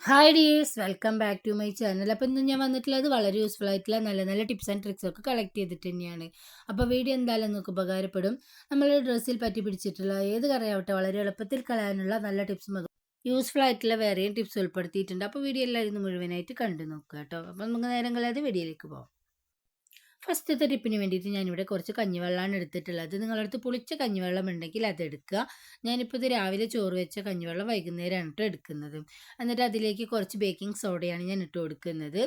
Hi dears welcome back to my channel അപ്പോൾ ഇന്ന് ഞാൻ വന്നിട്ടുള്ളത് വളരെ യൂസ്ഫുൾ ആയിട്ടുള്ള നല്ല നല്ല ടിപ്സ് ആൻഡ് ട്രിക്സ് ഒക്കെ കളക്ട് ചെയ്തിട്ട് തന്നെയാണ്. അപ്പോൾ വീഡിയോ എന്തായാലും നിങ്ങൾക്ക് ഉപകാരപ്പെടും. നമ്മൾ ഡ്രസ്സിൽ പറ്റി പിടിച്ചിട്ടുള്ള ഏത് കറിയാവട്ടെ വളരെ എളുപ്പത്തിൽ കളയാനുള്ള നല്ല ടിപ്സും യൂസ്ഫുൾ ആയിട്ടുള്ള വേറെയും ടിപ്സ് ഉൾപ്പെടുത്തിയിട്ടുണ്ട്. അപ്പോൾ വീഡിയോ എല്ലാവരും മുഴുവനായിട്ട് കണ്ടു നോക്കുക കേട്ടോ. അപ്പോൾ നമുക്ക് നേരം കളയാതെ വീഡിയോയിലേക്ക് പോകാം ഫസ്റ്റത്തെ ടിപ്പിന് വേണ്ടിയിട്ട് ഞാനിവിടെ കുറച്ച് കഞ്ഞിവെള്ളമാണ് എടുത്തിട്ടുള്ളത്. നിങ്ങളുടെ അടുത്ത് പുളിച്ച കഞ്ഞിവെള്ളം ഉണ്ടെങ്കിൽ അതെടുക്കുക ഞാനിപ്പോൾ ഇത് രാവിലെ ചോറ് വെച്ച കഞ്ഞിവെള്ളം വൈകുന്നേരമാണ് കേട്ടോ എടുക്കുന്നത്. എന്നിട്ട് അതിലേക്ക് കുറച്ച് ബേക്കിംഗ് സോഡയാണ് ഞാൻ ഇട്ട് കൊടുക്കുന്നത്.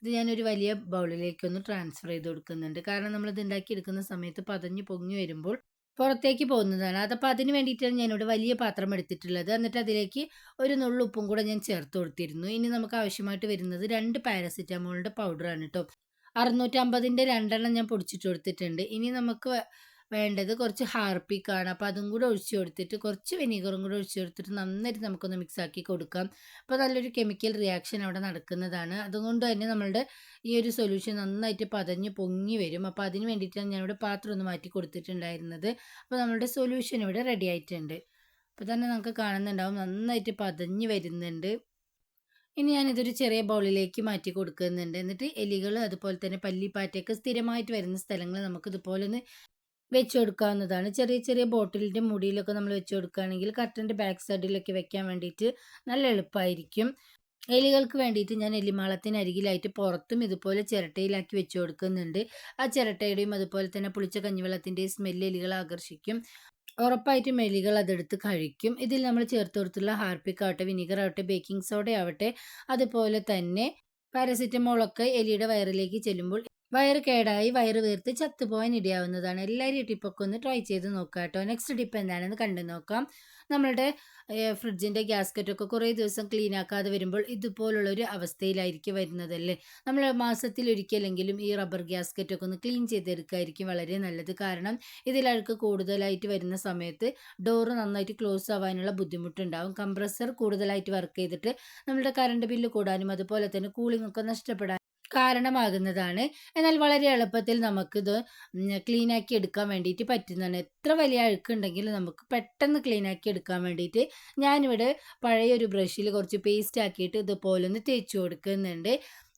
ഇത് ഞാനൊരു വലിയ ബൗളിലേക്കൊന്ന് ട്രാൻസ്ഫർ ചെയ്ത് കൊടുക്കുന്നുണ്ട്. കാരണം നമ്മളിത് ഉണ്ടാക്കി എടുക്കുന്ന സമയത്ത് പതഞ്ഞ് പൊങ്ങി വരുമ്പോൾ പുറത്തേക്ക് പോകുന്നതാണ്. അതപ്പോൾ അതിന് വേണ്ടിയിട്ടാണ് ഞാനിവിടെ വലിയ പാത്രം എടുത്തിട്ടുള്ളത്. എന്നിട്ട് അതിലേക്ക് ഒരു നുള്ളുപ്പും കൂടെ ഞാൻ ചേർത്ത് കൊടുത്തിരുന്നു. ഇനി നമുക്ക് ആവശ്യമായിട്ട് വരുന്നത് രണ്ട് പാരസിറ്റമോളിന്റെ പൗഡറാണ് കേട്ടോ അറുന്നൂറ്റമ്പതിന്റെ രണ്ടെണ്ണം ഞാൻ പൊടിച്ചിട്ട് കൊടുത്തിട്ടുണ്ട്. ഇനി നമുക്ക് വേണ്ടത് കുറച്ച് ഹാർപ്പിക്കാണ്. അപ്പോൾ അതും കൂടെ ഒഴിച്ചു കൊടുത്തിട്ട് കുറച്ച് വിനീഗറും കൂടെ ഒഴിച്ചു കൊടുത്തിട്ട് നന്നായിട്ട് നമുക്കൊന്ന് മിക്സാക്കി കൊടുക്കാം. അപ്പോൾ നല്ലൊരു കെമിക്കൽ റിയാക്ഷൻ അവിടെ നടക്കുന്നതാണ്. അതുകൊണ്ട് തന്നെ നമ്മളുടെ ഈ ഒരു സൊല്യൂഷൻ നന്നായിട്ട് പതഞ്ഞ് പൊങ്ങി വരും. അപ്പോൾ അതിന് വേണ്ടിയിട്ടാണ് ഞാനിവിടെ പാത്രം ഒന്ന് മാറ്റി കൊടുത്തിട്ടുണ്ടായിരുന്നത്. അപ്പോൾ നമ്മളുടെ സൊല്യൂഷൻ ഇവിടെ റെഡി ആയിട്ടുണ്ട്. അപ്പോൾ തന്നെ നമുക്ക് കാണുന്നുണ്ടാവും. നന്നായിട്ട് പതഞ്ഞ് വരുന്നുണ്ട്. ഇനി ഞാനിതൊരു ചെറിയ ബൗളിലേക്ക് മാറ്റി കൊടുക്കുന്നുണ്ട്. എന്നിട്ട് എലികൾ അതുപോലെ തന്നെ പല്ലിപ്പാറ്റയൊക്കെ സ്ഥിരമായിട്ട് വരുന്ന സ്ഥലങ്ങൾ നമുക്ക് ഇതുപോലെ ഒന്ന് വെച്ച് കൊടുക്കാവുന്നതാണ്. ചെറിയ ചെറിയ ബോട്ടിലിന്റെ മുടിയിലൊക്കെ നമ്മൾ വെച്ച് കൊടുക്കുകയാണെങ്കിൽ കട്ടന്റെ ബാക്ക് സൈഡിലൊക്കെ വെക്കാൻ വേണ്ടിയിട്ട് നല്ല എളുപ്പമായിരിക്കും. എലികൾക്ക് വേണ്ടിയിട്ട് ഞാൻ എലിമാളത്തിനരികിലായിട്ട് പുറത്തും ഇതുപോലെ ചിരട്ടയിലാക്കി വെച്ച് കൊടുക്കുന്നുണ്ട്. ആ ചിരട്ടയുടെയും അതുപോലെ തന്നെ പുളിച്ച കഞ്ഞിവെള്ളത്തിന്റെയും സ്മെല്ല് എലികളെ ആകർഷിക്കും. ഉറപ്പായിട്ടും മെലികൾ അതെടുത്ത് കഴിക്കും. ഇതിൽ നമ്മൾ ചേർത്ത് കൊടുത്തുള്ള വിനീഗർ ആവട്ടെ ബേക്കിംഗ് സോഡ ആവട്ടെ അതുപോലെ തന്നെ പാരസിറ്റമോളൊക്കെ എലിയുടെ വയറിലേക്ക് ചെല്ലുമ്പോൾ വയറ് കേടായി വയറ് വീർത്ത് ചത്തുപോകാൻ ഇടയാവുന്നതാണ്. എല്ലാവരും ടിപ്പൊക്കെ ഒന്ന് ട്രൈ ചെയ്ത് നോക്കാം കേട്ടോ നെക്സ്റ്റ് ടിപ്പ് എന്താണെന്ന് കണ്ടു നോക്കാം. നമ്മളുടെ ഫ്രിഡ്ജിന്റെ ഗ്യാസ്കറ്റൊക്കെ കുറേ ദിവസം ക്ലീൻ ആക്കാതെ വരുമ്പോൾ ഇതുപോലുള്ളൊരു അവസ്ഥയിലായിരിക്കും വരുന്നതല്ലേ? നമ്മൾ മാസത്തിൽ ഒരിക്കലെങ്കിലും ഈ റബ്ബർ ഗ്യാസ്കറ്റൊക്കെ ഒന്ന് ക്ലീൻ ചെയ്തെടുക്കായിരിക്കും വളരെ നല്ലത്. കാരണം ഇതിലഴുക്ക് കൂടുതലായിട്ട് വരുന്ന സമയത്ത് ഡോറ് നന്നായിട്ട് ക്ലോസ് ആവാനുള്ള ബുദ്ധിമുട്ടുണ്ടാവും. കംപ്രസർ കൂടുതലായിട്ട് വർക്ക് ചെയ്തിട്ട് നമ്മുടെ കറണ്ട് ബില്ല് കൂടാനും അതുപോലെ തന്നെ കൂളിംഗ് ഒക്കെ കാരണമാകുന്നതാണ്. എന്നാൽ വളരെ എളുപ്പത്തിൽ നമുക്കിത് ക്ലീൻ ആക്കി എടുക്കാൻ വേണ്ടിയിട്ട് പറ്റുന്നതാണ്. എത്ര വലിയ അഴുക്കുണ്ടെങ്കിലും നമുക്ക് പെട്ടെന്ന് ക്ലീൻ ആക്കി എടുക്കാൻ വേണ്ടിയിട്ട് ഞാനിവിടെ പഴയൊരു ബ്രഷിൽ കുറച്ച് പേസ്റ്റ് ആക്കിയിട്ട് ഇതുപോലെ ഒന്ന് തേച്ച് കൊടുക്കുന്നുണ്ട്.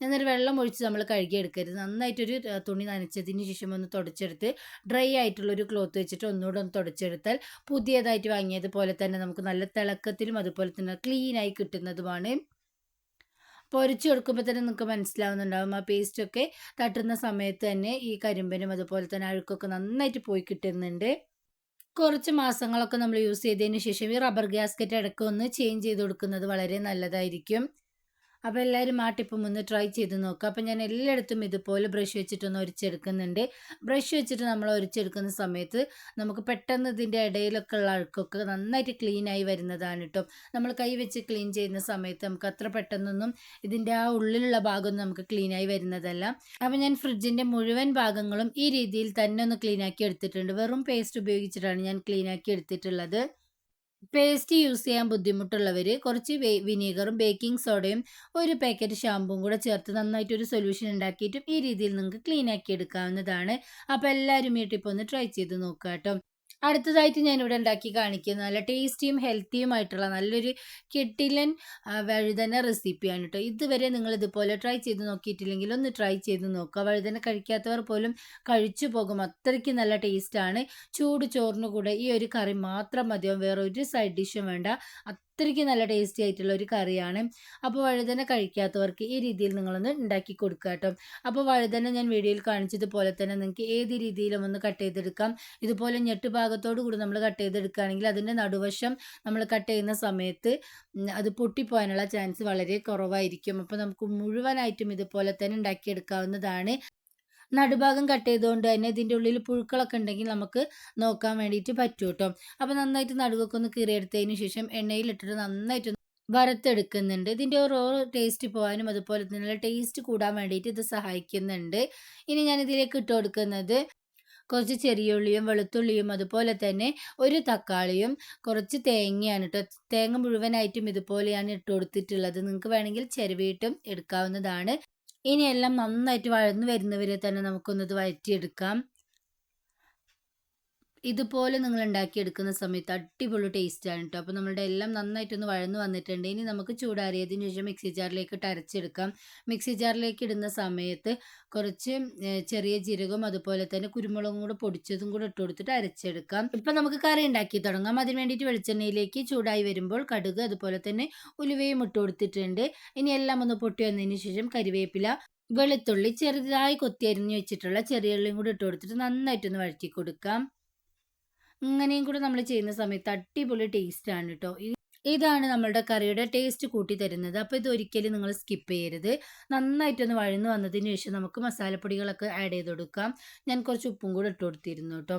എന്നിട്ട് വെള്ളം ഒഴിച്ച് നമ്മൾ കഴുകിയെടുക്കരുത് നന്നായിട്ടൊരു തുണി നനച്ചതിന് ശേഷം ഒന്ന് തുടച്ചെടുത്ത് ഡ്രൈ ആയിട്ടുള്ളൊരു ക്ലോത്ത് വെച്ചിട്ട് ഒന്നുകൂടെ ഒന്ന് തുടച്ചെടുത്താൽ പുതിയതായിട്ട് വാങ്ങിയതുപോലെ തന്നെ നമുക്ക് നല്ല തിളക്കത്തിലും അതുപോലെ തന്നെ ക്ലീനായി കിട്ടുന്നതുമാണ്. പൊരിച്ചു കൊടുക്കുമ്പോൾ തന്നെ നിങ്ങൾക്ക് മനസ്സിലാവുന്നുണ്ടാവും. ആ പേസ്റ്റൊക്കെ തട്ടുന്ന സമയത്ത് തന്നെ ഈ കരിമ്പനും അതുപോലെ തന്നെ അഴുക്കൊക്കെ നന്നായിട്ട് പോയി കിട്ടുന്നുണ്ട്. കുറച്ച് മാസങ്ങളൊക്കെ നമ്മൾ യൂസ് ചെയ്തതിന് ശേഷം ഈ റബ്ബർ ഗ്യാസ്കറ്റ് ഇടയ്ക്ക് ഒന്ന് ചേഞ്ച് ചെയ്ത് കൊടുക്കുന്നത് വളരെ നല്ലതായിരിക്കും. അപ്പോൾ എല്ലാവരും ആ ടിപ്പ് ഒന്ന് ട്രൈ ചെയ്ത് നോക്കുക അപ്പോൾ ഞാൻ എല്ലായിടത്തും ഇതുപോലെ ബ്രഷ് വെച്ചിട്ടൊന്ന് ഒരിച്ചെടുക്കുന്നുണ്ട്. ബ്രഷ് വെച്ചിട്ട് നമ്മൾ ഒരിച്ചെടുക്കുന്ന സമയത്ത് നമുക്ക് പെട്ടെന്ന് ഇതിന്റെ ഇടയിലൊക്കെ ഉള്ള അഴുക്കൊക്കെ നന്നായിട്ട് ക്ലീൻ ആയി വരുന്നതാണ് കേട്ടോ നമ്മൾ കൈ വെച്ച് ക്ലീൻ ചെയ്യുന്ന സമയത്ത് നമുക്ക് അത്ര പെട്ടെന്നൊന്നും ഇതിന്റെ ആ ഉള്ളിലുള്ള ഭാഗമൊന്നും നമുക്ക് ക്ലീൻ ആയി വരുന്നതല്ല. അപ്പോൾ ഞാൻ ഫ്രിഡ്ജിന്റെ മുഴുവൻ ഭാഗങ്ങളും ഈ രീതിയിൽ തന്നെ ഒന്ന് ക്ലീൻ ആക്കി എടുത്തിട്ടുണ്ട്. വെറും പേസ്റ്റ് ഉപയോഗിച്ചിട്ടാണ് ഞാൻ ക്ലീൻ ആക്കി എടുത്തിട്ടുള്ളത്. പേസ്റ്റ് യൂസ് ചെയ്യാൻ ബുദ്ധിമുട്ടുള്ളവർ കുറച്ച് വിനീഗറും ബേക്കിംഗ് സോഡയും ഒരു പാക്കറ്റ് ഷാമ്പും കൂടെ ചേർത്ത് നന്നായിട്ട് ഒരു സൊല്യൂഷൻ ഉണ്ടാക്കിയിട്ടും ഈ രീതിയിൽ നിങ്ങൾക്ക് ക്ലീൻ ആക്കി എടുക്കാവുന്നതാണ്. അപ്പോൾ എല്ലാവരും ഈ ടിപ്പ് ഒന്ന് ട്രൈ ചെയ്ത് നോക്കുക കേട്ടോ അടുത്തതായിട്ട് ഞാനിവിടെ ഉണ്ടാക്കി കാണിക്കുന്നത് നല്ല ടേസ്റ്റിയും ഹെൽത്തിയുമായിട്ടുള്ള നല്ലൊരു കെട്ടിലൻ വഴുതന റെസിപ്പിയാണ് കേട്ടോ. ഇതുവരെ നിങ്ങൾ ഇതുപോലെ ട്രൈ ചെയ്ത് നോക്കിയിട്ടില്ലെങ്കിൽ ഒന്ന് ട്രൈ ചെയ്ത് നോക്കുക. വഴുതന കഴിക്കാത്തവർ പോലും കഴിച്ചു പോകും. അത്രയ്ക്ക് നല്ല ടേസ്റ്റാണ്. ചൂട് ചോറിന് കൂടെ ഈ ഒരു കറി മാത്രം മതിയാവും. വേറെ ഒരു സൈഡ് ഡിഷും വേണ്ട. അത്രയ്ക്ക് നല്ല ടേസ്റ്റി ആയിട്ടുള്ള ഒരു കറിയാണ്. അപ്പോൾ വഴുതന കഴിക്കാത്തവർക്ക് ഈ രീതിയിൽ നിങ്ങളൊന്ന് ഉണ്ടാക്കി കൊടുക്കുക കേട്ടോ. അപ്പോൾ വഴുതന ഞാൻ വീഡിയോയിൽ കാണിച്ചതുപോലെ തന്നെ നിങ്ങൾക്ക് ഏത് രീതിയിലും ഒന്ന് കട്ട് ചെയ്തെടുക്കാം. ഇതുപോലെ ഞെട്ട് ഭാഗത്തോടു കൂടി നമ്മൾ കട്ട് ചെയ്തെടുക്കുകയാണെങ്കിൽ അതിന്റെ നടുവശം നമ്മൾ കട്ട് ചെയ്യുന്ന സമയത്ത് അത് പൊട്ടിപ്പോകാനുള്ള ചാൻസ് വളരെ കുറവായിരിക്കും. അപ്പോൾ നമുക്ക് മുഴുവനായിട്ടും ഇതുപോലെ തന്നെ ഉണ്ടാക്കിയെടുക്കാവുന്നതാണ്. നടുഭാഗം കട്ട് ചെയ്തുകൊണ്ട് തന്നെ ഇതിന്റെ ഉള്ളിൽ പുഴുക്കളൊക്കെ ഉണ്ടെങ്കിൽ നമുക്ക് നോക്കാൻ വേണ്ടിയിട്ട് പറ്റും കേട്ടോ അപ്പോൾ നന്നായിട്ട് നടുവൊക്കെ ഒന്ന് കീറിയെടുത്തതിന് ശേഷം എണ്ണയിലിട്ടിട്ട് നന്നായിട്ട് വറുത്തെടുക്കുന്നുണ്ട്. ഇതിന്റെ റോ ടേസ്റ്റ് പോകാനും അതുപോലെ തന്നെ ടേസ്റ്റ് കൂടാൻ വേണ്ടിയിട്ട് ഇത് സഹായിക്കുന്നുണ്ട്. ഇനി ഞാൻ ഇതിലേക്ക് ഇട്ട് കൊടുക്കുന്നത് കുറച്ച് ചെറിയുള്ളിയും വെളുത്തുള്ളിയും അതുപോലെ തന്നെ ഒരു തക്കാളിയും കുറച്ച് തേങ്ങയാണ് കേട്ടോ തേങ്ങ മുഴുവനായിട്ടും ഇതുപോലെയാണ് ഇട്ട് കൊടുത്തിട്ടുള്ളത്. നിങ്ങൾക്ക് വേണമെങ്കിൽ ചെരുവിയിട്ടും എടുക്കാവുന്നതാണ്. ഇനി എല്ലാം നന്നായിട്ട് വഴന്ന് വരുന്നവരെ തന്നെ നമുക്കൊന്നത് വഴറ്റിയെടുക്കാം. ഇതുപോലെ നിങ്ങൾ ഉണ്ടാക്കിയെടുക്കുന്ന സമയത്ത് അടിപൊളി ടേസ്റ്റാണ് കേട്ടോ അപ്പോൾ നമ്മളുടെ എല്ലാം നന്നായിട്ടൊന്ന് വഴന്ന് വന്നിട്ടുണ്ട്. ഇനി നമുക്ക് ചൂടാറിയതിന് ശേഷം മിക്സി ജാറിലേക്ക് അരച്ചെടുക്കാം. മിക്സി ജാറിലേക്ക് ഇടുന്ന സമയത്ത് കുറച്ച് ചെറിയ ജീരകവും അതുപോലെ തന്നെ കുരുമുളകും കൂടെ പൊടിച്ചതും കൂടെ ഇട്ട് കൊടുത്തിട്ട് അരച്ചെടുക്കാം. ഇപ്പം നമുക്ക് കറി ഉണ്ടാക്കി തുടങ്ങാം. അതിന് വേണ്ടിയിട്ട് വെളിച്ചെണ്ണയിലേക്ക് ചൂടായി വരുമ്പോൾ കടുക് അതുപോലെ തന്നെ ഉലുവയും ഇട്ട് കൊടുത്തിട്ടുണ്ട്. ഇനി എല്ലാം ഒന്ന് പൊട്ടി വന്നതിന് ശേഷം കരിവേപ്പില വെളുത്തുള്ളി ചെറുതായി കൊത്തി വെച്ചിട്ടുള്ള ചെറിയ ഉള്ളിയും കൂടി ഇട്ട് കൊടുത്തിട്ട് നന്നായിട്ടൊന്ന് വഴറ്റി കൊടുക്കാം. ഇങ്ങനെയും കൂടെ നമ്മൾ ചെയ്യുന്ന സമയത്ത് അടിപൊളി ആണ് കേട്ടോ ഇതാണ് നമ്മളുടെ കറിയുടെ ടേസ്റ്റ് കൂട്ടി തരുന്നത്. അപ്പോൾ ഇത് ഒരിക്കലും നിങ്ങൾ സ്കിപ്പ് ചെയ്യരുത്. നന്നായിട്ടൊന്ന് വഴന്ന് വന്നതിന് ശേഷം നമുക്ക് മസാലപ്പൊടികളൊക്കെ ആഡ് ചെയ്ത് കൊടുക്കാം. ഞാൻ കുറച്ച് ഉപ്പും കൂടെ ഇട്ട് കൊടുത്തിരുന്നു കേട്ടോ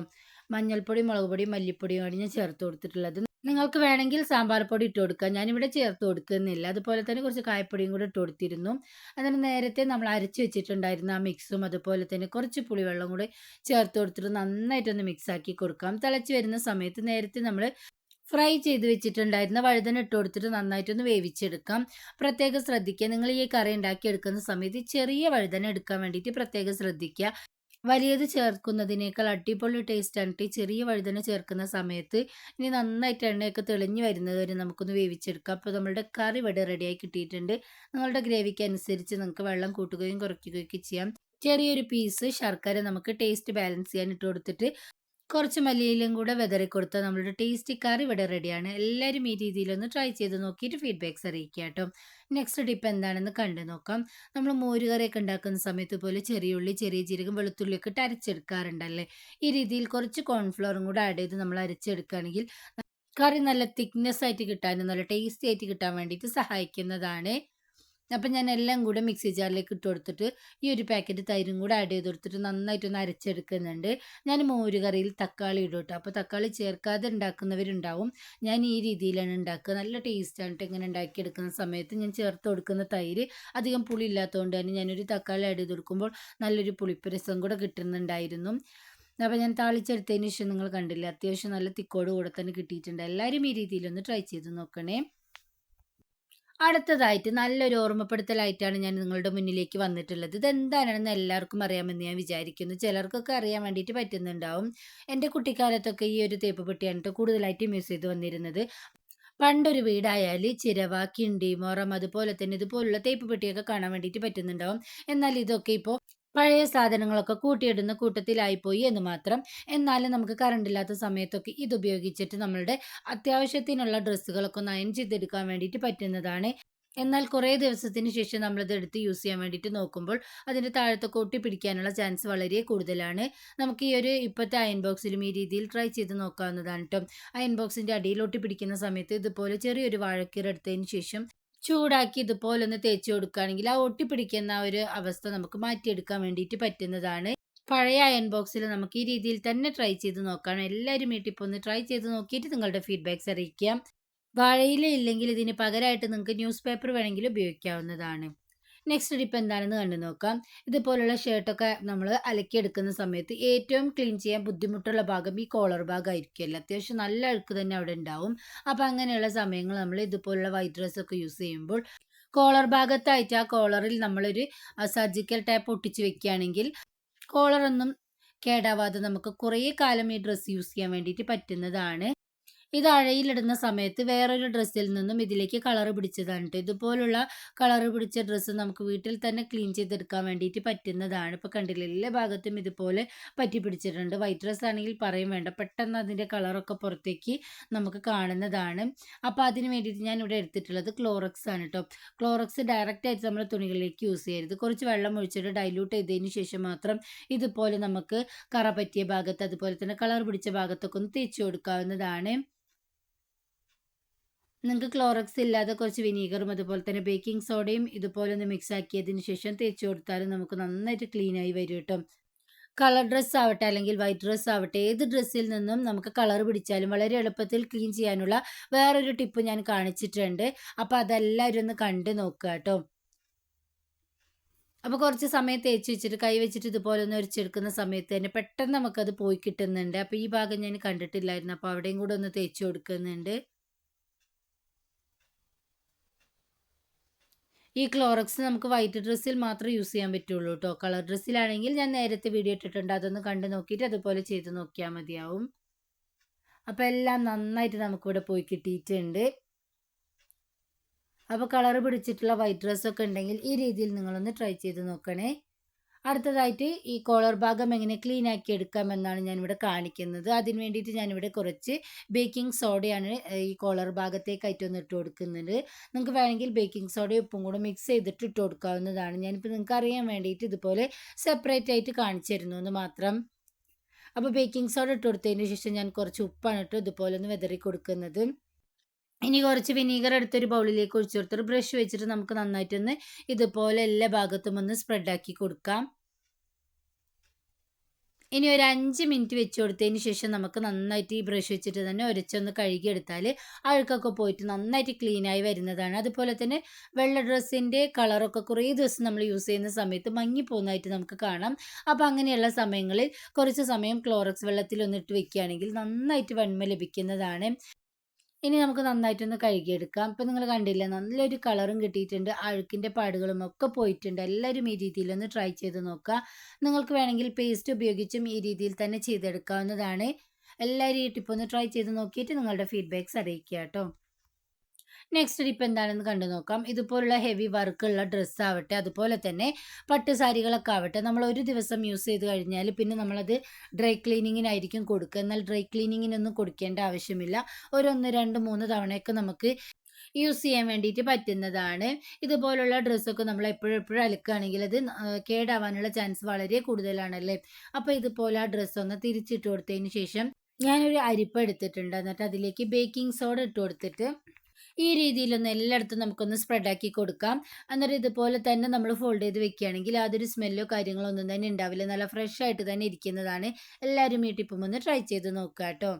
മഞ്ഞൾപ്പൊടി മുളക് പൊടി മല്ലിപ്പൊടിയുമാണ് ഞാൻ ചേർത്ത് കൊടുത്തിട്ടുള്ളത്. നിങ്ങൾക്ക് വേണമെങ്കിൽ സാമ്പാർ പൊടി ഇട്ട് കൊടുക്കാം. ഞാനിവിടെ ചേർത്ത് കൊടുക്കുന്നില്ല. അതുപോലെ തന്നെ കുറച്ച് കായപ്പൊടിയും കൂടെ ഇട്ട് കൊടുത്തിരുന്നു. അതിന് നേരത്തെ നമ്മൾ അരച്ച് വെച്ചിട്ടുണ്ടായിരുന്ന ആ മിക്സും അതുപോലെ തന്നെ കുറച്ച് പുളിവെള്ളം കൂടെ ചേർത്ത് കൊടുത്തിട്ട് നന്നായിട്ടൊന്ന് മിക്സാക്കി കൊടുക്കാം. തിളച്ച് വരുന്ന സമയത്ത് നേരത്തെ നമ്മൾ ഫ്രൈ ചെയ്ത് വെച്ചിട്ടുണ്ടായിരുന്ന വഴുതന ഇട്ട് കൊടുത്തിട്ട് നന്നായിട്ടൊന്ന് വേവിച്ചെടുക്കാം. പ്രത്യേകം ശ്രദ്ധിക്കുക. നിങ്ങൾ ഈ കറി ഉണ്ടാക്കി എടുക്കുന്ന സമയത്ത് ചെറിയ വഴുതന എടുക്കാൻ വേണ്ടിയിട്ട് പ്രത്യേകം ശ്രദ്ധിക്കുക. വലിയത് ചേർക്കുന്നതിനേക്കാൾ അടിപൊളി ടേസ്റ്റാണ് ഈ ചെറിയ വഴുതന ചേർക്കുന്ന സമയത്ത് ഇനി നന്നായിട്ട് എണ്ണയൊക്കെ തെളിഞ്ഞു വരുന്നത് വരെ നമുക്കൊന്ന് വേവിച്ചെടുക്കാം. അപ്പോൾ നമ്മളുടെ കറി ഇവിടെ റെഡിയായി കിട്ടിയിട്ടുണ്ട്. നിങ്ങളുടെ ഗ്രേവിക്ക് അനുസരിച്ച് നിങ്ങൾക്ക് വെള്ളം കൂട്ടുകയും കുറയ്ക്കുകയൊക്കെ ചെയ്യാം. ചെറിയൊരു പീസ് ശർക്കര നമുക്ക് ടേസ്റ്റ് ബാലൻസ് ചെയ്യാൻ ഇട്ട് കൊടുത്തിട്ട് കുറച്ച് മല്ലിയിലും കൂടെ വിതറി കൊടുത്ത നമ്മളുടെ ടേസ്റ്റി കറി ഇവിടെ റെഡിയാണ് എല്ലാവരും ഈ രീതിയിലൊന്ന് ട്രൈ ചെയ്ത് നോക്കിയിട്ട് ഫീഡ്ബാക്ക്സ് അറിയിക്കുക കേട്ടോ. നെക്സ്റ്റ് ടിപ്പ് എന്താണെന്ന് കണ്ടു നോക്കാം. നമ്മൾ മോരുകറിയൊക്കെ ഉണ്ടാക്കുന്ന സമയത്ത് പോലെ ചെറിയ ഉള്ളി ചെറിയ ജീരകം വെളുത്തുള്ളിയൊക്കെ ഇട്ട് അരച്ചെടുക്കാറുണ്ടല്ലേ? ഈ രീതിയിൽ കുറച്ച് കോൺഫ്ലോറും കൂടെ ആഡ് ചെയ്ത് നമ്മൾ അരച്ചെടുക്കുകയാണെങ്കിൽ കറി നല്ല തിക്നെസ് ആയിട്ട് കിട്ടാനും നല്ല ടേസ്റ്റി ആയിട്ട് കിട്ടാൻ വേണ്ടിയിട്ട് സഹായിക്കുന്നതാണ്. അപ്പം ഞാൻ എല്ലാം കൂടെ മിക്സി ജാറിലേക്ക് ഇട്ട് കൊടുത്തിട്ട് ഈ ഒരു പാക്കറ്റ് തൈരും കൂടെ ആഡ് ചെയ്ത് കൊടുത്തിട്ട് നന്നായിട്ടൊന്ന് അരച്ചെടുക്കുന്നുണ്ട്. ഞാൻ മോര് കറിയിൽ തക്കാളി ഇടും അപ്പോൾ തക്കാളി ചേർക്കാതെ ഉണ്ടാക്കുന്നവരുണ്ടാവും ഞാൻ ഈ രീതിയിലാണ് ഉണ്ടാക്കുക നല്ല ടേസ്റ്റാണ് കേട്ടോ ഇങ്ങനെ ഉണ്ടാക്കിയെടുക്കുന്ന സമയത്ത് ഞാൻ ചേർത്ത് കൊടുക്കുന്ന തൈര് അധികം പുളി ഇല്ലാത്തതുകൊണ്ട് തന്നെ ഞാനൊരു തക്കാളി ആഡ് ചെയ്ത് കൊടുക്കുമ്പോൾ നല്ലൊരു പുളിപ്പ് രസം കൂടെ കിട്ടുന്നുണ്ടായിരുന്നു. അപ്പോൾ ഞാൻ താളിച്ചെടുത്തതിന് ശേഷം നിങ്ങൾ കണ്ടില്ല അത്യാവശ്യം നല്ല തിക്കോട് കൂടെ തന്നെ കിട്ടിയിട്ടുണ്ട്. എല്ലാവരും ഈ രീതിയിലൊന്ന് ട്രൈ ചെയ്ത് നോക്കണേ. അടുത്തതായിട്ട് നല്ലൊരു ഓർമ്മപ്പെടുത്തലായിട്ടാണ് ഞാൻ നിങ്ങളുടെ മുന്നിലേക്ക് വന്നിട്ടുള്ളത്. ഇതെന്താണെന്ന് എല്ലാവർക്കും അറിയാമെന്ന് ഞാൻ വിചാരിക്കുന്നു. ചിലർക്കൊക്കെ അറിയാൻ വേണ്ടിയിട്ട് പറ്റുന്നുണ്ടാവും. എന്റെ കുട്ടിക്കാലത്തൊക്കെ ഈ ഒരു തേപ്പ് പെട്ടിയാണ് കൂടുതലായിട്ട് യൂസ് ചെയ്ത് വന്നിരുന്നത്. പണ്ടൊരു വീടായാൽ ചിരവ കിണ്ടി മുറം അതുപോലെ തന്നെ ഇതുപോലുള്ള തേപ്പ് പെട്ടിയൊക്കെ കാണാൻ വേണ്ടിയിട്ട് പറ്റുന്നുണ്ടാവും. എന്നാൽ ഇതൊക്കെ ഇപ്പോൾ പഴയ സാധനങ്ങളൊക്കെ കൂട്ടിയിടുന്ന കൂട്ടത്തിലായിപ്പോയി എന്ന് മാത്രം. എന്നാലും നമുക്ക് കറണ്ട് ഇല്ലാത്ത സമയത്തൊക്കെ ഇത് ഉപയോഗിച്ചിട്ട് നമ്മളുടെ അത്യാവശ്യത്തിനുള്ള ഡ്രസ്സുകളൊക്കെ അയൺ ചെയ്തെടുക്കാൻ വേണ്ടിയിട്ട് പറ്റുന്നതാണ്. എന്നാൽ കുറേ ദിവസത്തിന് ശേഷം നമ്മളത് എടുത്ത് യൂസ് ചെയ്യാൻ വേണ്ടിയിട്ട് നോക്കുമ്പോൾ അതിന്റെ താഴത്തൊക്കെ ഒട്ടി പിടിക്കാനുള്ള ചാൻസ് വളരെ കൂടുതലാണ്. നമുക്ക് ഈ ഒരു ഇപ്പോഴത്തെ അയൺ ബോക്സിലും ഈ രീതിയിൽ ട്രൈ ചെയ്ത് നോക്കാവുന്നതാണ് കേട്ടോ അയൺ ബോക്സിന്റെ അടിയിൽ പിടിക്കുന്ന സമയത്ത് ഇതുപോലെ ചെറിയൊരു വാഴക്കീർ എടുത്തതിന് ശേഷം ചൂടാക്കി ഇതുപോലെ ഒന്ന് തേച്ച് കൊടുക്കുകയാണെങ്കിൽ ആ ഒട്ടിപ്പിടിക്കുന്ന ഒരു അവസ്ഥ നമുക്ക് മാറ്റിയെടുക്കാൻ വേണ്ടിയിട്ട് പറ്റുന്നതാണ്. പഴയ അയൺ ബോക്സിൽ നമുക്ക് ഈ രീതിയിൽ തന്നെ ട്രൈ ചെയ്ത് നോക്കാം. എല്ലാവരും വീട്ടിൽ ഒന്ന് ട്രൈ ചെയ്ത് നോക്കിയിട്ട് നിങ്ങളുടെ ഫീഡ്ബാക്ക്സ് അറിയിക്കാം. വാഴയില ഇല്ലെങ്കിൽ ഇതിന് പകരമായിട്ട് നിങ്ങൾക്ക് ന്യൂസ് പേപ്പർ വേണമെങ്കിൽ ഉപയോഗിക്കാവുന്നതാണ്. നെക്സ്റ്റ് ടിപ്പ് എന്താണെന്ന് കണ്ടു നോക്കാം. ഇതുപോലുള്ള ഷർട്ടൊക്കെ നമ്മൾ അലക്കിയെടുക്കുന്ന സമയത്ത് ഏറ്റവും ക്ലീൻ ചെയ്യാൻ ബുദ്ധിമുട്ടുള്ള ഭാഗം ഈ കോളർ ഭാഗമായിരിക്കുമല്ലോ അത്യാവശ്യം നല്ല അഴുക്ക് തന്നെ അവിടെ ഉണ്ടാവും. അപ്പോൾ അങ്ങനെയുള്ള സമയങ്ങൾ നമ്മൾ ഇതുപോലുള്ള വൈറ്റ് ഡ്രസ്സൊക്കെ യൂസ് ചെയ്യുമ്പോൾ കോളർ ഭാഗത്തായിട്ട് ആ കോളറിൽ നമ്മളൊരു സർജിക്കൽ ടൈപ്പ് ഒട്ടിച്ച് വെക്കുകയാണെങ്കിൽ കോളറൊന്നും കേടാവാതെ നമുക്ക് കുറേ കാലം ഈ ഡ്രസ്സ് യൂസ് ചെയ്യാൻ വേണ്ടിയിട്ട് പറ്റുന്നതാണ്. ഇത് അഴയിലിടുന്ന സമയത്ത് വേറൊരു ഡ്രസ്സിൽ നിന്നും ഇതിലേക്ക് കളർ പിടിച്ചതാണ് കേട്ടോ ഇതുപോലുള്ള കളർ പിടിച്ച ഡ്രസ്സ് നമുക്ക് വീട്ടിൽ തന്നെ ക്ലീൻ ചെയ്തെടുക്കാൻ വേണ്ടിയിട്ട് പറ്റുന്നതാണ്. ഇപ്പോൾ കണ്ടില്ല എല്ലാ ഭാഗത്തും ഇതുപോലെ പറ്റി പിടിച്ചിട്ടുണ്ട്. വൈറ്റ് ഡ്രസ്സ് ആണെങ്കിൽ പറയും വേണ്ട പെട്ടെന്ന് അതിന്റെ കളറൊക്കെ പുറത്തേക്ക് നമുക്ക് കാണുന്നതാണ്. അപ്പോൾ അതിന് വേണ്ടിയിട്ട് ഞാൻ ഇവിടെ എടുത്തിട്ടുള്ളത് ക്ലോറക്സ് ആണ് കേട്ടോ ക്ലോറക്സ് ഡയറക്റ്റ് ആയിട്ട് നമ്മൾ തുണികളിലേക്ക് യൂസ് ചെയ്യരുത്. കുറച്ച് വെള്ളം ഒഴിച്ചിട്ട് ഡൈല്യൂട്ട് ചെയ്തതിന് ശേഷം മാത്രം ഇതുപോലെ നമുക്ക് കറ പറ്റിയ ഭാഗത്ത് അതുപോലെ തന്നെ കളർ പിടിച്ച ഭാഗത്തൊക്കെ ഒന്ന് തേച്ച് കൊടുക്കാവുന്നതാണ്. നിങ്ങൾക്ക് ക്ലോറക്സ് ഇല്ലാതെ കുറച്ച് വിനീഗറും അതുപോലെ തന്നെ ബേക്കിംഗ് സോഡയും ഇതുപോലെ ഒന്ന് മിക്സ് ആക്കിയതിന് ശേഷം തേച്ച് കൊടുത്താലും നമുക്ക് നന്നായിട്ട് ക്ലീൻ ആയി വരും കേട്ടോ. കളർ ഡ്രസ്സ് ആവട്ടെ അല്ലെങ്കിൽ വൈറ്റ് ഡ്രസ്സ് ആവട്ടെ ഏത് ഡ്രസ്സിൽ നിന്നും നമുക്ക് കളർ പിടിച്ചാലും വളരെ എളുപ്പത്തിൽ ക്ലീൻ ചെയ്യാനുള്ള വേറൊരു ടിപ്പ് ഞാൻ കാണിച്ചിട്ടുണ്ട്. അപ്പോൾ അതെല്ലാവരും ഒന്ന് കണ്ടു നോക്കുക കേട്ടോ. അപ്പോൾ കുറച്ച് സമയം തേച്ച് വെച്ചിട്ട് കൈ വെച്ചിട്ട് ഇതുപോലെ ഒന്ന് ഒരിച്ചെടുക്കുന്ന സമയത്ത് തന്നെ പെട്ടെന്ന് നമുക്കത് പോയി കിട്ടുന്നുണ്ട്. അപ്പോൾ ഈ ഭാഗം ഞാൻ കണ്ടിട്ടില്ലായിരുന്നു. അപ്പോൾ അവിടെയും കൂടെ ഒന്ന് തേച്ച് കൊടുക്കുന്നുണ്ട്. ഈ ക്ലോറക്സ് നമുക്ക് വൈറ്റ് ഡ്രസ്സിൽ മാത്രം യൂസ് ചെയ്യാൻ പറ്റുള്ളൂ കേട്ടോ കളർ ഡ്രസ്സിലാണെങ്കിൽ ഞാൻ നേരത്തെ വീഡിയോ ഇട്ടിട്ടുണ്ട്. അതൊന്ന് കണ്ടു നോക്കിയിട്ട് അതുപോലെ ചെയ്ത് നോക്കിയാൽ മതിയാവും. അപ്പോൾ എല്ലാം നന്നായിട്ട് നമുക്കിവിടെ പോയി കിട്ടിയിട്ടുണ്ട്. അപ്പോൾ കളർ പിടിച്ചിട്ടുള്ള വൈറ്റ് ഡ്രസ്സൊക്കെ ഉണ്ടെങ്കിൽ ഈ രീതിയിൽ നിങ്ങളൊന്ന് ട്രൈ ചെയ്ത് നോക്കണേ. അടുത്തതായിട്ട് ഈ കോളർ ഭാഗം എങ്ങനെ ക്ലീൻ ആക്കി എടുക്കാമെന്നാണ് ഞാനിവിടെ കാണിക്കുന്നത്. അതിന് വേണ്ടിയിട്ട് ഞാനിവിടെ കുറച്ച് ബേക്കിംഗ് സോഡയാണ് ഈ കോളർ ഭാഗത്തേക്കായിട്ട് ഒന്ന് ഇട്ട് കൊടുക്കുന്നത്. നിങ്ങൾക്ക് വേണമെങ്കിൽ ബേക്കിംഗ് സോഡയും ഉപ്പും കൂടെ മിക്സ് ചെയ്തിട്ട് ഇട്ട് കൊടുക്കാവുന്നതാണ്. ഞാനിപ്പോൾ നിങ്ങൾക്ക് അറിയാൻ വേണ്ടിയിട്ട് ഇതുപോലെ സെപ്പറേറ്റ് ആയിട്ട് കാണിച്ചു തരുന്നു എന്ന് മാത്രം. അപ്പോൾ ബേക്കിംഗ് സോഡ ഇട്ട് കൊടുത്തതിന് ശേഷം ഞാൻ കുറച്ച് ഉപ്പാണ് ഇട്ട് ഇതുപോലെ ഒന്ന് വിതറി കൊടുക്കുന്നത്. ഇനി കുറച്ച് വിനീഗർ എടുത്തൊരു ബൗളിലേക്ക് ഒഴിച്ചു കൊടുത്തൊരു ബ്രഷ് വെച്ചിട്ട് നമുക്ക് നന്നായിട്ടൊന്ന് ഇതുപോലെ എല്ലാ ഭാഗത്തും ഒന്ന് സ്പ്രെഡാക്കി കൊടുക്കാം. ഇനി ഒരു അഞ്ച് മിനിറ്റ് വെച്ച് കൊടുത്തതിന് ശേഷം നമുക്ക് നന്നായിട്ട് ഈ ബ്രഷ് വെച്ചിട്ട് തന്നെ ഒരച്ചൊന്ന് കഴുകിയെടുത്താൽ അഴുക്കൊക്കെ പോയിട്ട് നന്നായിട്ട് ക്ലീനായി വരുന്നതാണ്. അതുപോലെ തന്നെ വെള്ള ഡ്രസ്സിന്റെ കളറൊക്കെ കുറേ ദിവസം നമ്മൾ യൂസ് ചെയ്യുന്ന സമയത്ത് മങ്ങിപ്പോകുന്നതായിട്ട് നമുക്ക് കാണാം. അപ്പോൾ അങ്ങനെയുള്ള സമയങ്ങളിൽ കുറച്ച് സമയം ക്ലോറക്സ് വെള്ളത്തിൽ ഒന്നിട്ട് വെക്കുകയാണെങ്കിൽ നന്നായിട്ട് വെണ്മ ലഭിക്കുന്നതാണ്. ഇനി നമുക്ക് നന്നായിട്ടൊന്ന് കഴുകിയെടുക്കാം. ഇപ്പം നിങ്ങൾ കണ്ടില്ല നല്ലൊരു കളറും കിട്ടിയിട്ടുണ്ട്. അഴുക്കിന്റെ പാടുകളും ഒക്കെ പോയിട്ടുണ്ട്. എല്ലാവരും ഈ രീതിയിലൊന്ന് ട്രൈ ചെയ്ത് നോക്കുക. നിങ്ങൾക്ക് വേണമെങ്കിൽ പേസ്റ്റ് ഉപയോഗിച്ചും ഈ രീതിയിൽ തന്നെ ചെയ്തെടുക്കാവുന്നതാണ്. എല്ലാവരും ഈ ടിപ്പൊന്ന് ട്രൈ ചെയ്ത് നോക്കിയിട്ട് നിങ്ങളുടെ ഫീഡ്ബാക്ക്സ് അറിയിക്കുക കേട്ടോ. നെക്സ്റ്റ് ടിപ്പ് എന്താണെന്ന് കണ്ടു നോക്കാം. ഇതുപോലുള്ള ഹെവി വർക്കുള്ള ഡ്രസ്സ് ആവട്ടെ അതുപോലെ തന്നെ പട്ട് സാരികളൊക്കെ ആവട്ടെ നമ്മൾ ഒരു ദിവസം യൂസ് ചെയ്ത് കഴിഞ്ഞാൽ പിന്നെ നമ്മളത് ഡ്രൈ ക്ലീനിങ്ങിനായിരിക്കും കൊടുക്കുക. എന്നാൽ ഡ്രൈ ക്ലീനിങ്ങിനൊന്നും കൊടുക്കേണ്ട ആവശ്യമില്ല. ഒരു ഒന്ന് രണ്ട് മൂന്ന് തവണയൊക്കെ നമുക്ക് യൂസ് ചെയ്യാൻ വേണ്ടിയിട്ട് പറ്റുന്നതാണ്. ഇതുപോലുള്ള ഡ്രസ്സൊക്കെ നമ്മൾ എപ്പോഴും അലക്കുകയാണെങ്കിൽ അത് കേടാവാനുള്ള ചാൻസ് വളരെ കൂടുതലാണല്ലേ? അപ്പോൾ ഇതുപോലെ ആ ഡ്രസ്സൊന്ന് തിരിച്ചിട്ട് കൊടുത്തതിന് ശേഷം ഞാനൊരു അരിപ്പ് എടുത്തിട്ടുണ്ട്. എന്നിട്ട് അതിലേക്ക് ബേക്കിംഗ് സോഡ ഇട്ട് കൊടുത്തിട്ട് ഈ രീതിയിലൊന്ന് എല്ലായിടത്തും നമുക്കൊന്ന് സ്പ്രെഡാക്കി കൊടുക്കാം. എന്നിട്ട് ഇതുപോലെ തന്നെ നമ്മൾ ഫോൾഡ് ചെയ്ത് വെക്കുകയാണെങ്കിൽ അതൊരു സ്മെല്ലോ കാര്യങ്ങളോ ഒന്നും തന്നെ ഉണ്ടാവില്ല. നല്ല ഫ്രഷ് ആയിട്ട് തന്നെ ഇരിക്കുന്നതാണ്. എല്ലാവരും ഈ ടിപ്പും ഒന്ന് ട്രൈ ചെയ്ത് നോക്കുക കേട്ടോ